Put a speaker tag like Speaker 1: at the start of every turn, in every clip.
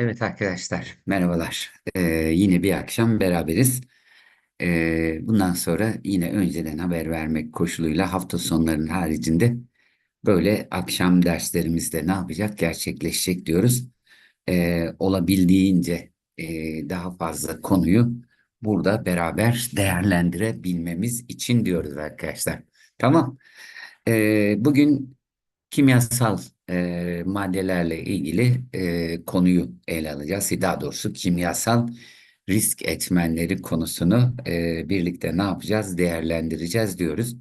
Speaker 1: Evet arkadaşlar, merhabalar. Ee, yine bir akşam beraberiz. Ee, bundan sonra yine önceden haber vermek koşuluyla hafta sonlarının haricinde böyle akşam derslerimizde ne yapacak? Gerçekleşecek diyoruz. Ee, olabildiğince e, daha fazla konuyu burada beraber değerlendirebilmemiz için diyoruz arkadaşlar. Tamam. Ee, bugün kimyasal e, maddelerle ilgili e, konuyu ele alacağız. Daha doğrusu kimyasal risk etmenleri konusunu e, birlikte ne yapacağız? Değerlendireceğiz diyoruz.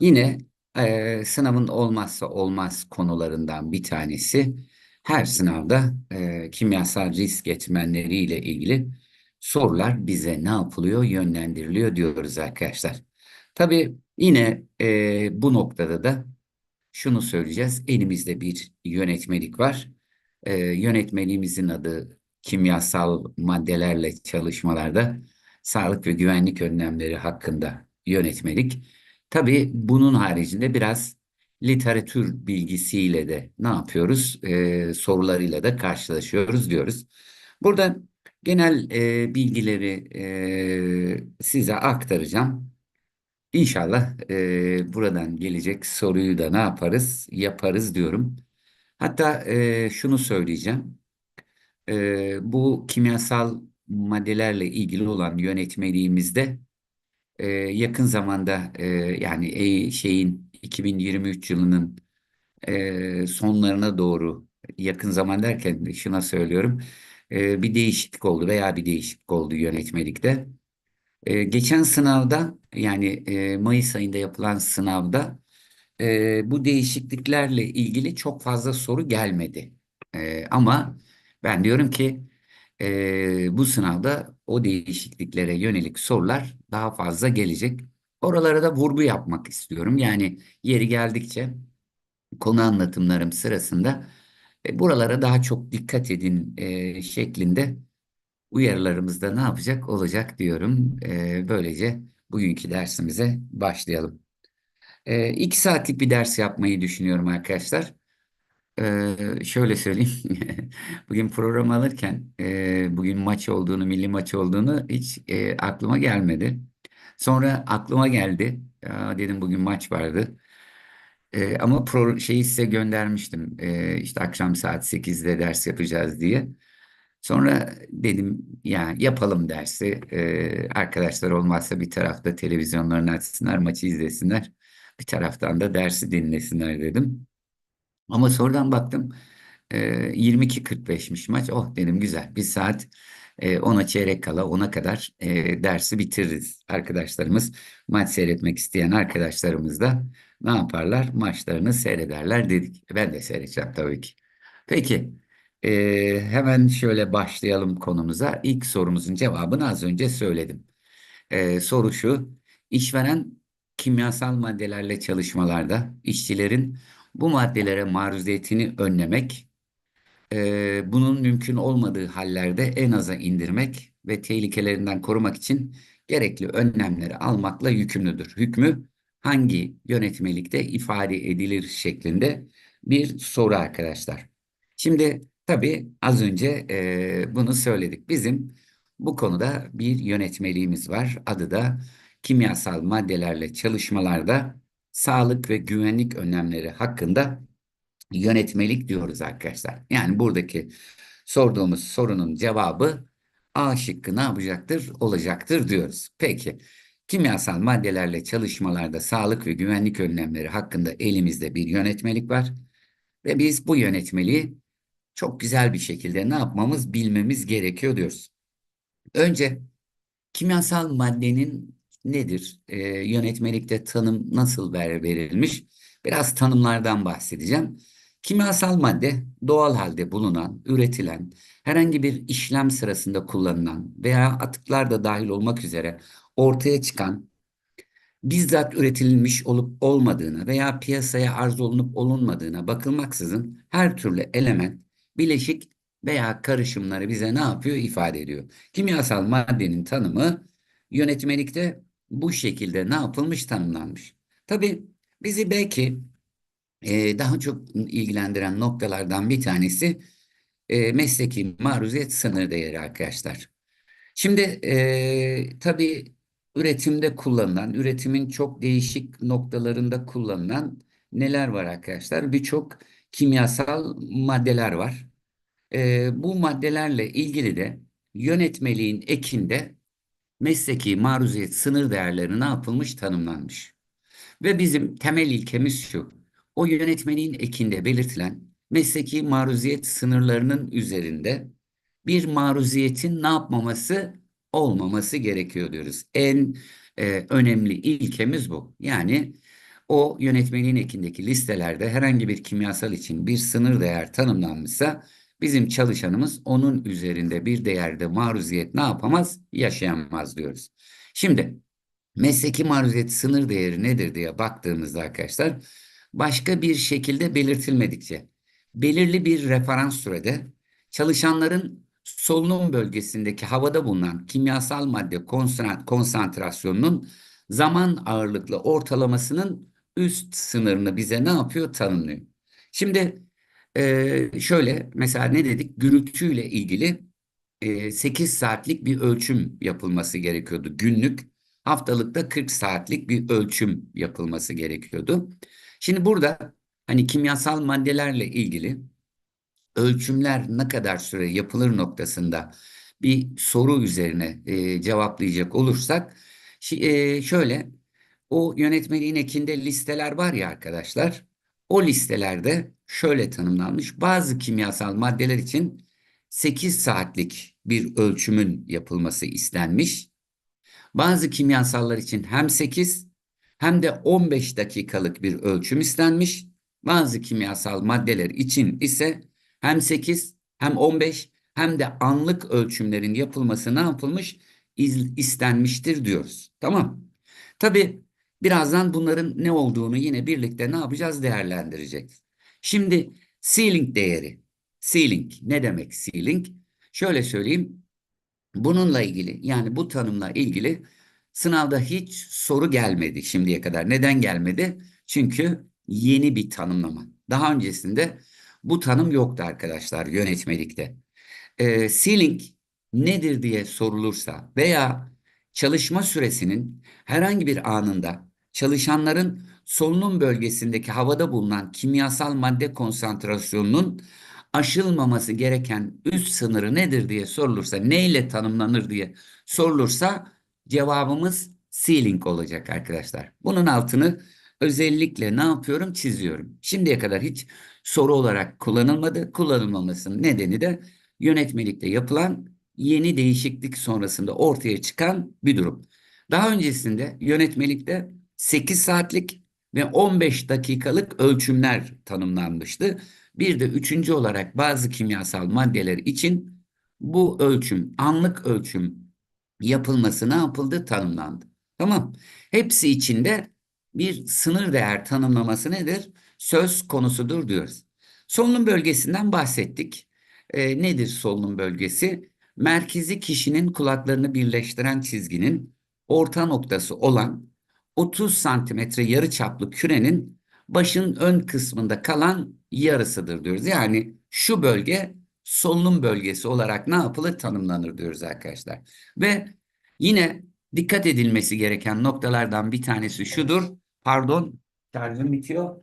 Speaker 1: Yine e, sınavın olmazsa olmaz konularından bir tanesi her sınavda e, kimyasal risk etmenleriyle ilgili sorular bize ne yapılıyor? Yönlendiriliyor diyoruz arkadaşlar. Tabii yine e, bu noktada da şunu söyleyeceğiz. Elimizde bir yönetmelik var. Ee, yönetmeliğimizin adı kimyasal maddelerle çalışmalarda sağlık ve güvenlik önlemleri hakkında yönetmelik. Tabii bunun haricinde biraz literatür bilgisiyle de ne yapıyoruz? Ee, sorularıyla da karşılaşıyoruz diyoruz. Burada genel e, bilgileri e, size aktaracağım. İnşallah e, buradan gelecek soruyu da ne yaparız? Yaparız diyorum. Hatta e, şunu söyleyeceğim. E, bu kimyasal maddelerle ilgili olan yönetmeliğimizde e, yakın zamanda e, yani e, şeyin 2023 yılının e, sonlarına doğru yakın zaman derken şuna söylüyorum. E, bir değişiklik oldu veya bir değişiklik oldu yönetmelikte. Geçen sınavda yani e, Mayıs ayında yapılan sınavda e, bu değişikliklerle ilgili çok fazla soru gelmedi. E, ama ben diyorum ki e, bu sınavda o değişikliklere yönelik sorular daha fazla gelecek. Oralara da vurgu yapmak istiyorum. Yani yeri geldikçe konu anlatımlarım sırasında e, buralara daha çok dikkat edin e, şeklinde uyarılarımızda ne yapacak olacak diyorum. Ee, böylece bugünkü dersimize başlayalım. Ee, iki saatlik bir ders yapmayı düşünüyorum arkadaşlar. Ee, şöyle söyleyeyim. Bugün program alırken e, bugün maç olduğunu, milli maç olduğunu hiç e, aklıma gelmedi. Sonra aklıma geldi. Aa, dedim bugün maç vardı. E, ama pro, şeyi size göndermiştim. E, işte akşam saat 8'de ders yapacağız diye. Sonra dedim ya yapalım dersi. Ee, arkadaşlar olmazsa bir tarafta televizyonlarını açsınlar, maçı izlesinler. Bir taraftan da dersi dinlesinler dedim. Ama sonradan baktım e, 22.45'miş maç. Oh dedim güzel. Bir saat e, ona çeyrek kala ona kadar e, dersi bitiririz. Arkadaşlarımız maç seyretmek isteyen arkadaşlarımız da ne yaparlar? Maçlarını seyrederler dedik. Ben de seyredeceğim tabii ki. Peki. Ee, hemen şöyle başlayalım konumuza. İlk sorumuzun cevabını az önce söyledim. Ee, soru şu, işveren kimyasal maddelerle çalışmalarda işçilerin bu maddelere maruziyetini önlemek, e, bunun mümkün olmadığı hallerde en aza indirmek ve tehlikelerinden korumak için gerekli önlemleri almakla yükümlüdür. Hükmü hangi yönetmelikte ifade edilir şeklinde bir soru arkadaşlar. Şimdi Tabii az önce e, bunu söyledik. Bizim bu konuda bir yönetmeliğimiz var. Adı da kimyasal maddelerle çalışmalarda sağlık ve güvenlik önlemleri hakkında yönetmelik diyoruz arkadaşlar. Yani buradaki sorduğumuz sorunun cevabı A şıkkı ne yapacaktır? Olacaktır diyoruz. Peki kimyasal maddelerle çalışmalarda sağlık ve güvenlik önlemleri hakkında elimizde bir yönetmelik var. Ve biz bu yönetmeliği çok güzel bir şekilde ne yapmamız bilmemiz gerekiyor diyoruz. Önce kimyasal maddenin nedir? Ee, yönetmelikte tanım nasıl ver, verilmiş? Biraz tanımlardan bahsedeceğim. Kimyasal madde doğal halde bulunan, üretilen, herhangi bir işlem sırasında kullanılan veya atıklar da dahil olmak üzere ortaya çıkan bizzat üretilmiş olup olmadığına veya piyasaya arz olunup olunmadığına bakılmaksızın her türlü element bileşik veya karışımları bize ne yapıyor? ifade ediyor. Kimyasal maddenin tanımı yönetmelikte bu şekilde ne yapılmış tanımlanmış. Tabii bizi belki e, daha çok ilgilendiren noktalardan bir tanesi e, mesleki maruziyet sınır değeri arkadaşlar. Şimdi e, tabii üretimde kullanılan, üretimin çok değişik noktalarında kullanılan neler var arkadaşlar? Birçok kimyasal maddeler var. E, bu maddelerle ilgili de yönetmeliğin ekinde mesleki maruziyet sınır değerleri ne yapılmış, tanımlanmış. Ve bizim temel ilkemiz şu. O yönetmeliğin ekinde belirtilen mesleki maruziyet sınırlarının üzerinde bir maruziyetin ne yapmaması olmaması gerekiyor diyoruz. En e, önemli ilkemiz bu. Yani o yönetmeliğin ekindeki listelerde herhangi bir kimyasal için bir sınır değer tanımlanmışsa bizim çalışanımız onun üzerinde bir değerde maruziyet ne yapamaz? Yaşayamaz diyoruz. Şimdi mesleki maruziyet sınır değeri nedir diye baktığımızda arkadaşlar başka bir şekilde belirtilmedikçe belirli bir referans sürede çalışanların solunum bölgesindeki havada bulunan kimyasal madde konsantrasyonunun zaman ağırlıklı ortalamasının üst sınırını bize ne yapıyor? Tanımlıyor. Şimdi e, şöyle mesela ne dedik? Gürültüyle ilgili e, 8 saatlik bir ölçüm yapılması gerekiyordu günlük. Haftalıkta 40 saatlik bir ölçüm yapılması gerekiyordu. Şimdi burada hani kimyasal maddelerle ilgili ölçümler ne kadar süre yapılır noktasında bir soru üzerine e, cevaplayacak olursak e, şöyle o yönetmeliğin ekinde listeler var ya arkadaşlar o listelerde şöyle tanımlanmış bazı kimyasal maddeler için 8 saatlik bir ölçümün yapılması istenmiş. Bazı kimyasallar için hem 8 hem de 15 dakikalık bir ölçüm istenmiş. Bazı kimyasal maddeler için ise hem 8 hem 15 hem de anlık ölçümlerin yapılması ne yapılmış? İz, istenmiştir diyoruz. Tamam. Tabii birazdan bunların ne olduğunu yine birlikte ne yapacağız? Değerlendireceğiz. Şimdi ceiling değeri. Ceiling ne demek ceiling? Şöyle söyleyeyim. Bununla ilgili yani bu tanımla ilgili sınavda hiç soru gelmedi şimdiye kadar. Neden gelmedi? Çünkü yeni bir tanımlama. Daha öncesinde bu tanım yoktu arkadaşlar yönetmelikte. E, ceiling nedir diye sorulursa veya çalışma süresinin herhangi bir anında çalışanların solunum bölgesindeki havada bulunan kimyasal madde konsantrasyonunun aşılmaması gereken üst sınırı nedir diye sorulursa, neyle tanımlanır diye sorulursa cevabımız ceiling olacak arkadaşlar. Bunun altını özellikle ne yapıyorum? Çiziyorum. Şimdiye kadar hiç soru olarak kullanılmadı. Kullanılmamasının nedeni de yönetmelikte yapılan yeni değişiklik sonrasında ortaya çıkan bir durum. Daha öncesinde yönetmelikte 8 saatlik ve 15 dakikalık ölçümler tanımlanmıştı. Bir de üçüncü olarak bazı kimyasal maddeler için bu ölçüm, anlık ölçüm yapılması ne yapıldı? Tanımlandı. Tamam. Hepsi içinde bir sınır değer tanımlaması nedir? Söz konusudur diyoruz. Solunum bölgesinden bahsettik. E, nedir solunum bölgesi? Merkezi kişinin kulaklarını birleştiren çizginin orta noktası olan 30 santimetre yarı çaplı kürenin başın ön kısmında kalan yarısıdır diyoruz. Yani şu bölge solunum bölgesi olarak ne yapılır tanımlanır diyoruz arkadaşlar. Ve yine dikkat edilmesi gereken noktalardan bir tanesi şudur. Pardon şarjım bitiyor.